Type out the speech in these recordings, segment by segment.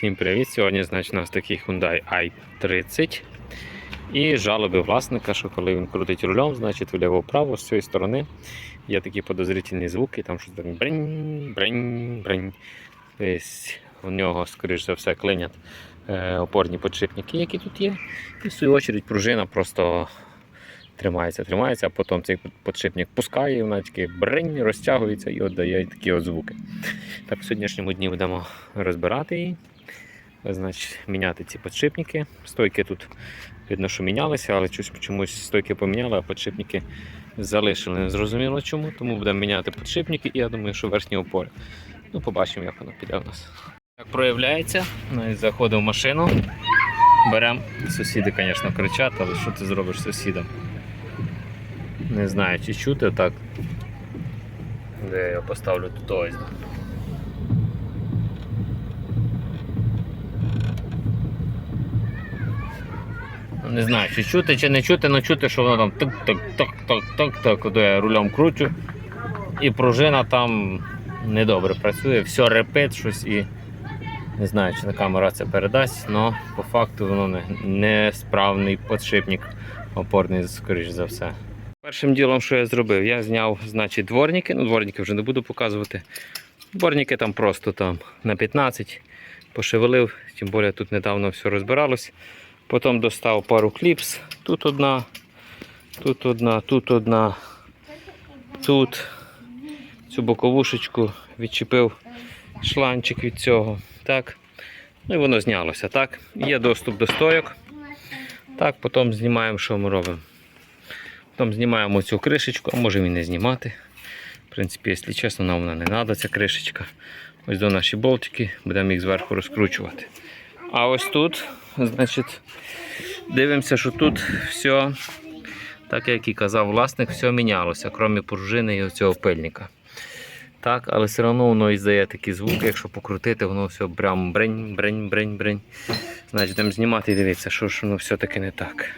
Всім привіт! Сьогодні значить, у нас такий Hyundai i30. І жалоби власника, що коли він крутить рулем, значить вліво-вправо з цієї сторони є такі подозрительні звуки, там щось бринь, бринь, бринь. Тобто у нього, скоріш за все, клинять е, опорні підшипники, які тут є. І в свою чергу пружина просто тримається, тримається, а потім цей підшипник пускає, і вона таки бринь, розтягується і віддає такі от звуки. Так, в сьогоднішньому дні будемо розбирати її. Значить, міняти ці підшипники. Стойки тут видно, що мінялися, але чомусь стойки поміняли, а підшипники залишили. Не зрозуміло чому, тому будемо міняти підшипники і я думаю, що верхні опори. Ну, побачимо, як воно піде в нас. Як проявляється, навіть заходимо в машину, беремо. Сусіди, звісно, кричать, але що ти зробиш з сусідом? Не знаю, чи чути так. Де я його поставлю тут ось. Не знаю, чи чути, чи не чути, але чути, що воно там так-так-так-так-так-так, куди я рулем кручу. І пружина там недобре працює, все репить щось і не знаю, чи на камера це передасть, але по факту воно не, не справний подшипник опорний, скоріш за все. Першим ділом, що я зробив, я зняв значить, дворники, ну дворники вже не буду показувати. Дворники там просто там на 15 пошевелив, тим більше тут недавно все розбиралось. Потім достав пару кліпс. Тут одна, тут одна, тут одна, тут цю боковушечку відчепив шланчик від цього. Так. Ну і воно знялося. Так. Є доступ до стойок. Так, потім знімаємо, що ми робимо. Потім знімаємо цю кришечку, а можемо і не знімати. В принципі, якщо чесно, нам вона не треба, ця кришечка. Ось до наші болтики, будемо їх зверху розкручувати. А ось тут, значить, дивимося, що тут все, так як і казав власник, все мінялося, крім пружини і цього пильника. Так, але все одно воно іздає такі звуки, якщо покрутити, воно все прям брень, брень, брень, брень. Значить, будемо знімати і дивитися, що ж воно все-таки не так.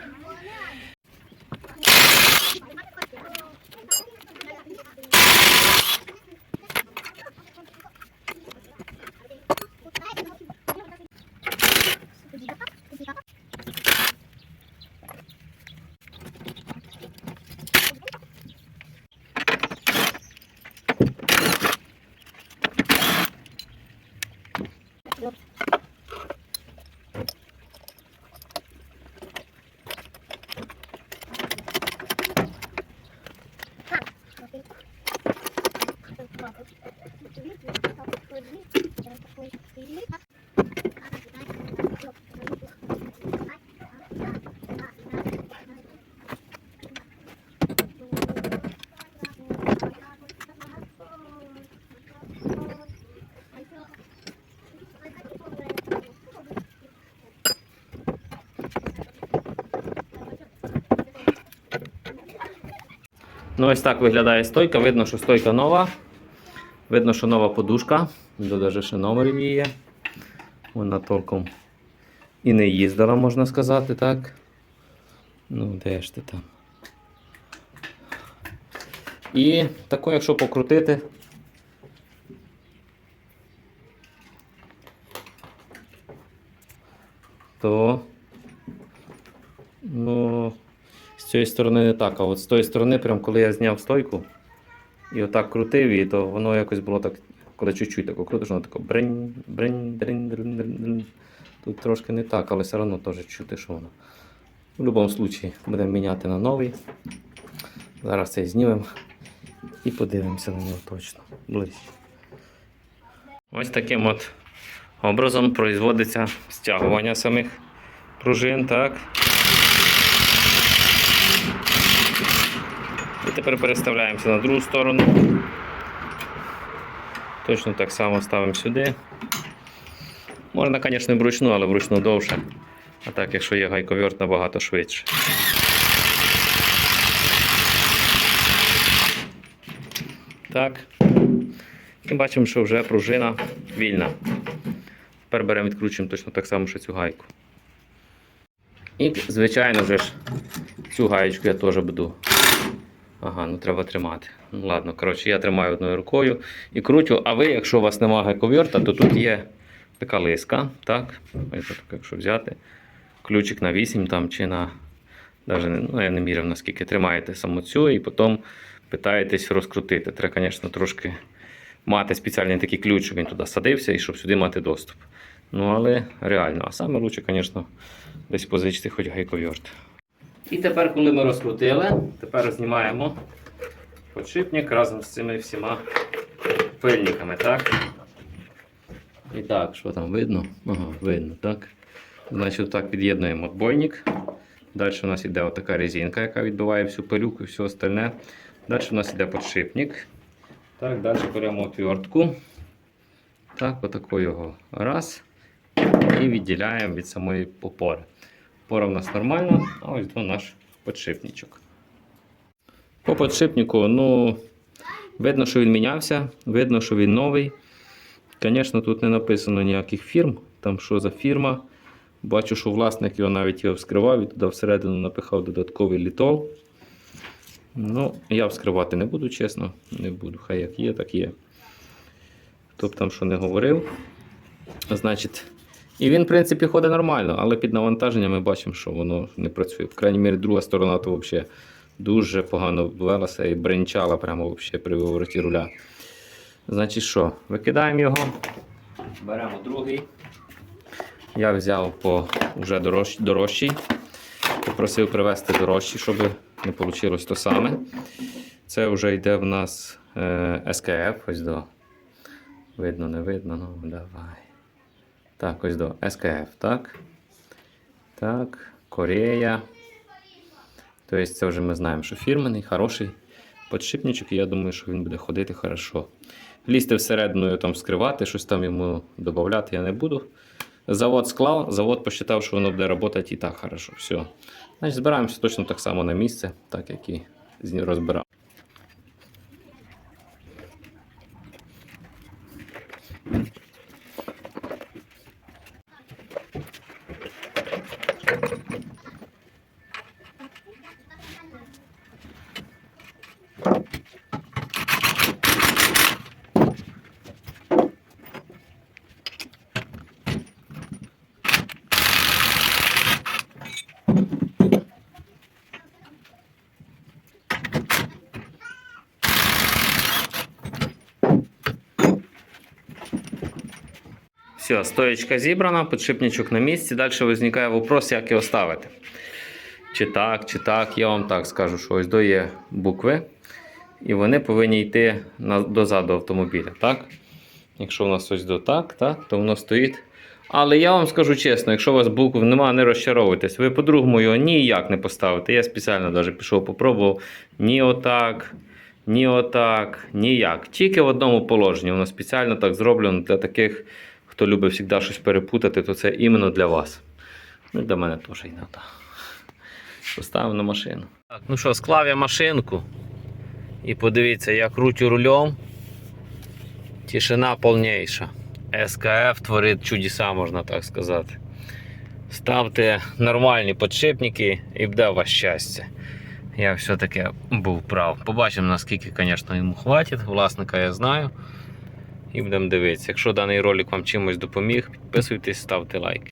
flor. Ну, ось так виглядає стойка. Видно, що стойка нова. Видно, що нова подушка. Навіть ще номер є. Вона толком і не їздила, можна сказати, так. Ну, де ж ти там? І тако, якщо покрутити. То ну, з цієї сторони не так, а от з тої сторони, прям коли я зняв стойку і отак крутив її, то воно якось було так, коли чуть-чуть тако крутиш, воно тако бринь, бринь, бринь, бринь, бринь. Тут трошки не так, але все одно теж чути, що воно. В будь-якому випадку будемо міняти на новий. Зараз цей знімемо і подивимося на нього точно ближче. Ось таким от образом производиться стягування самих пружин, так. І тепер переставляємося на другу сторону. Точно так само ставимо сюди. Можна, звісно, вручну, але вручну довше. А так, якщо є гайковерт, набагато швидше. Так. І бачимо, що вже пружина вільна. Тепер беремо відкручуємо точно так само, що цю гайку. І, звичайно ж, цю гаєчку я теж буду. Ага, ну треба тримати. Ну ладно, коротше, я тримаю одною рукою і кручу. А ви, якщо у вас немає гайковерта, то тут є така лиска, так? Якщо взяти. Ключик на 8 там чи на. Даже, ну, я не міряв, наскільки тримаєте саму цю, і потім питаєтесь розкрутити. Треба, звісно, трошки мати спеціальний такий ключ, щоб він туди садився і щоб сюди мати доступ. Ну, але реально. А саме лучше, звісно, десь позичити хоч гайковерт. І тепер, коли ми розкрутили, тепер знімаємо подшипник разом з цими всіма пильниками, так? І так, що там видно? Ага, видно, так. Значить, так під'єднуємо отбойник. Далі у нас йде отака резинка, яка відбиває всю пилюку і все остальне. Далі у нас йде подшипник. Так, далі беремо отвертку. Так, отако його раз. І відділяємо від самої опори. Опора в нас нормальна, а ось до наш подшипничок. По подшипнику, ну, видно, що він мінявся, видно, що він новий. Звісно, тут не написано ніяких фірм, там що за фірма. Бачу, що власник його навіть його вскривав і туди всередину напихав додатковий літол. Ну, я вскривати не буду, чесно, не буду. Хай як є, так є. Хто б там що не говорив. Значить, і він, в принципі, ходить нормально, але під навантаженням ми бачимо, що воно не працює. В крайній мірі, друга сторона то взагалі дуже погано велася і бренчала прямо вообще при вивороті руля. Значить що, викидаємо його, беремо другий. Я взяв по вже дорож, дорожчий. Попросив привезти дорожчий, щоб не вийшло то саме. Це вже йде в нас е, СКФ. Ось до. Видно, не видно, ну давай. Так, ось до СКФ, так. Так, Корея. Тобто це вже ми знаємо, що фірменний, хороший подшипничок, і я думаю, що він буде ходити хорошо. Лізти всередину там скривати, щось там йому додати я не буду. Завод склав, завод посчитав, що воно буде працювати і так хорошо. Все. Значить, збираємося точно так само на місце, так як і з Все, стоечка зібрана, підшипничок на місці. Далі виникає вопрос, як його ставити. Чи так, чи так. Я вам так скажу, що ось до є букви, і вони повинні йти на, дозаду автомобіля. так? Якщо у нас ось до так, так, то воно стоїть. Але я вам скажу чесно, якщо у вас букв немає, не розчаровуйтесь. Ви по-другому його ніяк не поставите. Я спеціально навіть пішов попробував ні отак, ні отак, ніяк. Тільки в одному положенні. Воно спеціально так зроблено для таких, хто любить завжди щось перепутати, то це іменно для вас. Ну, для мене теж іноді. Поставив на машину. Так, ну що, склав я машинку. І подивіться, я крутю рулем. Тишина повніша. СКФ творить чудеса, можна так сказати. Ставте нормальні подшипники і буде вас щастя. Я все-таки був прав. Побачимо, наскільки, звісно, йому хватить. Власника я знаю. І будемо дивитися. Якщо даний ролик вам чимось допоміг, підписуйтесь, ставте лайк.